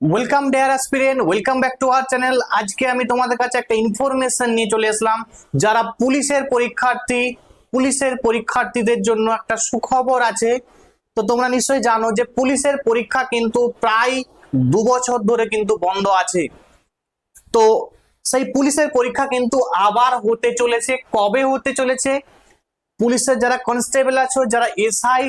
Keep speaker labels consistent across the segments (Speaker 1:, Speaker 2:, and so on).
Speaker 1: Welcome dear aspirant welcome back to our channel আজকে আমি তোমাদের কাছে একটা ইনফরমেশন নিয়ে চলে আসলাম যারা পুলিশের পরীক্ষার্থী, পুলিশের পরীক্ষার্থীদের জন্য একটা সুখবর আছে, তো তোমরা নিশ্চয়ই জানো যে পুলিশের পরীক্ষা কিন্তু প্রায় দু বছর ধরে কিন্তু বন্ধ আছে। তো সেই পুলিশের পরীক্ষা কিন্তু আবার হতে চলেছে। কবে হতে চলেছে? পুলিশের যারা কনস্টেবল আছো, যারা এসআই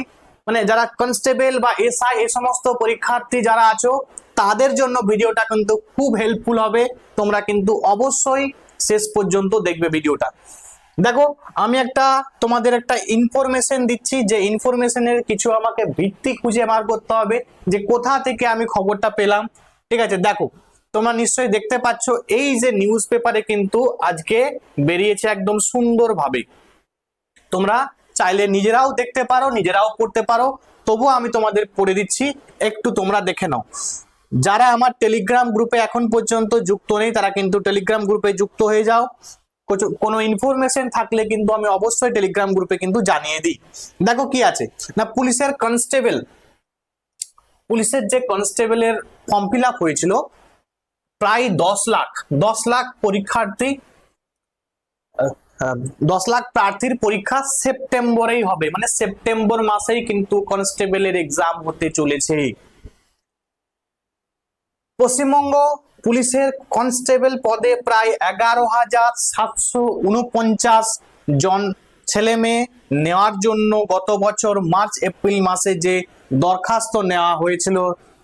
Speaker 1: মানে যারা কনস্টেবল বা এসআই এই সমস্ত পরীক্ষার্থী যারা আছো তাদের জন্য ভিডিওটা কিন্তু খুব হেল্পফুল হবে। তোমরা কিন্তু অবশ্যই শেষ পর্যন্ত দেখবে ভিডিওটা। দেখো, আমি একটা তোমাদের একটা ইনফরমেশন দিচ্ছি, যে ইনফরমেশনের কিছু আমাকে ভিত্তি খুঁজে বার করতে হবে, যে কোথা থেকে আমি খবরটা পেলাম। ঠিক আছে, দেখো, তোমরা নিশ্চয়ই দেখতে পাচ্ছ, এই যে নিউজ পেপারে কিন্তু আজকে বেরিয়েছে একদম সুন্দরভাবে। তোমরা চাইলে নিজেরাও দেখতে পারো, নিজেরাও পড়তে পারো। তবুও আমি তোমাদের পড়ে দিচ্ছি, একটু তোমরা দেখে নাও। যারা আমার টেলিগ্রাম গ্রুপে এখন পর্যন্ত যুক্ত নেই, তারা কিন্তু টেলিগ্রাম গ্রুপে যুক্ত হয়ে যাও। কোনো ইনফরমেশন থাকলে কিন্তু আমি অবশ্যই টেলিগ্রাম গ্রুপে কিন্তু জানিয়ে দিই। দেখো কি আছে? না, পুলিশের কনস্টেবল পুলিশের যে কনস্টেবলের ফর্ম ফিল আপ হয়েছিল, প্রায় দশ লাখ দশ লাখ পরীক্ষার্থী দশ লাখ প্রার্থীর পরীক্ষা সেপ্টেম্বরেই হবে। মানে সেপ্টেম্বর মাসেই কিন্তু কনস্টেবলের এক্সাম হতে চলেছে। পশ্চিমবঙ্গ পুলিশের কনস্টেবল পদে প্রায় এগারো হাজার সাতশো উনপঞ্চাশ জন ছেলে মেয়ে নেওয়ার জন্য গত বছর মার্চ, এপ্রিল মাসে যে দরখাস্ত নেওয়া হয়েছিল,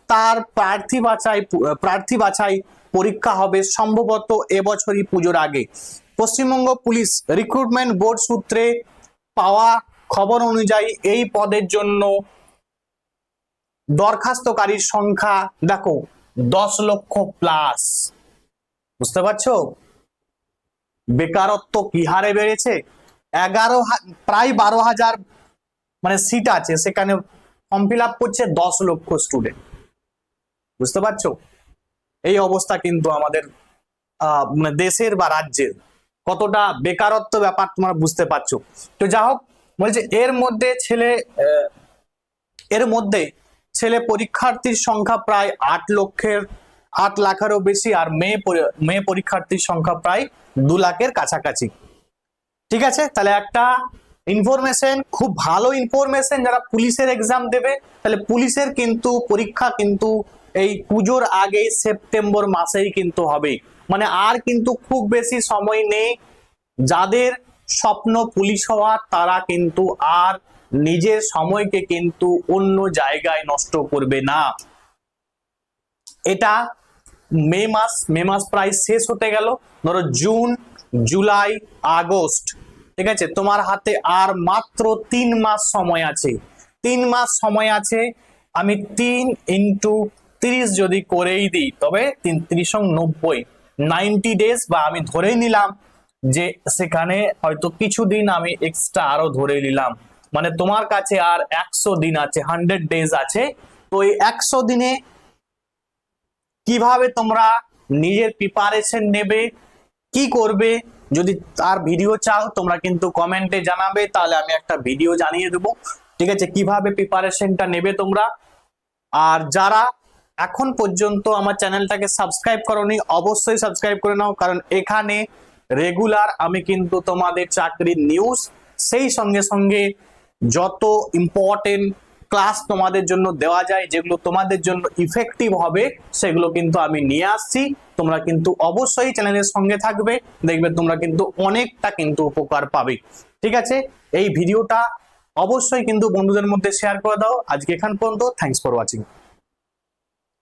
Speaker 1: তার প্রার্থী বাছাই প্রার্থী বাছাই পরীক্ষা হবে সম্ভবত এবছরই পুজোর আগে। পশ্চিমবঙ্গ পুলিশ রিক্রুটমেন্ট বোর্ড সূত্রে পাওয়া খবর অনুযায়ী এই পদের জন্য দরখাস্তকারীর সংখ্যা, দেখো দশ লক্ষ প্লাস বুঝতে পারছ? বেকারত্ব কি হারে বেড়েছে? এগারো প্রায় বারো হাজার মানে সিট আছে, সেখানে ফর্ম ফিল আপ করছে দশ লক্ষ স্টুডেন্ট বুঝতে পারছ? এই অবস্থা কিন্তু আমাদের মানে দেশের বা রাজ্যের। কতটা বেকারত্ব ব্যাপার তোমরা বুঝতে পারছ? তো যা হোক বলছে এর মধ্যে ছেলে এর মধ্যে ছেলে পরীক্ষার্থীর সংখ্যা প্রায় আট লক্ষের, আট লাখেরও বেশি, আর মেয়ে মেয়ে পরীক্ষার্থীর সংখ্যা প্রায় দু লাখের কাছাকাছি। ঠিক আছে? তাহলে একটা ইনফরমেশন খুব ভালো ইনফরমেশন যারা পুলিশের এক্সাম দেবে, তাহলে পুলিশের কিন্তু পরীক্ষা কিন্তু এই পুজোর আগে সেপ্টেম্বর মাসেই কিন্তু হবে। মানে আর কিন্তু খুব বেশি সময় নেই। যাদের স্বপ্ন পুলিশ হওয়ার তারা কিন্তু আর নিজের সময়কে কিন্তু অন্য জায়গায় নষ্ট করবে না। এটা মে মাস মে মাস প্রায় শেষ হতে গেল। ধরো জুন, জুলাই, আগস্ট, ঠিক আছে? তোমার হাতে আর মাত্র তিন মাস সময় আছে। তিন মাস সময় আছে, আমি তিন ইন্টু তিরিশ যদি করেই দিই, তবে তিন তিরিশ নব্বই। নাইনটি ডেজ বা আমি ধরেই নিলাম যে সেখানে হয়তো কিছুদিন আমি এক্সট্রা আরও ধরে নিলাম। মানে তোমার কাছে আর একশো দিন আছে হান্ড্রেড ডেজ আছে। তো এই একশো দিনে কীভাবে তোমরা নিজের প্রিপারেশন নেবে, কি করবে, যদি তার ভিডিও চাও, তোমরা কিন্তু কমেন্টে জানাবে, তাহলে আমি একটা ভিডিও জানিয়ে দেবো। ঠিক আছে? কীভাবে প্রিপারেশনটা নেবে তোমরা? আর যারা এখন পর্যন্ত আমার চ্যানেলটাকে সাবস্ক্রাইব করনি, অবশ্যই সাবস্ক্রাইব করে নাও, কারণ এখানে রেগুলার আমি কিন্তু তোমাদের চাকরির নিউজ সেই সঙ্গে সঙ্গে যত ইম্পর্টেন্ট ক্লাস তোমাদের জন্য দেওয়া যায়, যেগুলো তোমাদের জন্য ইফেক্টিভ হবে, সেগুলো কিন্তু আমি নিয়ে আসছি। তোমরা কিন্তু অবশ্যই চ্যানেলের সঙ্গে থাকবে, দেখবে তোমরা কিন্তু অনেকটা কিন্তু উপকার পাবে। ঠিক আছে? এই ভিডিওটা অবশ্যই কিন্তু বন্ধুদের মধ্যে শেয়ার করে দাও। আজকে এখান পর্যন্ত থ্যাংকস ফর ওয়াচিং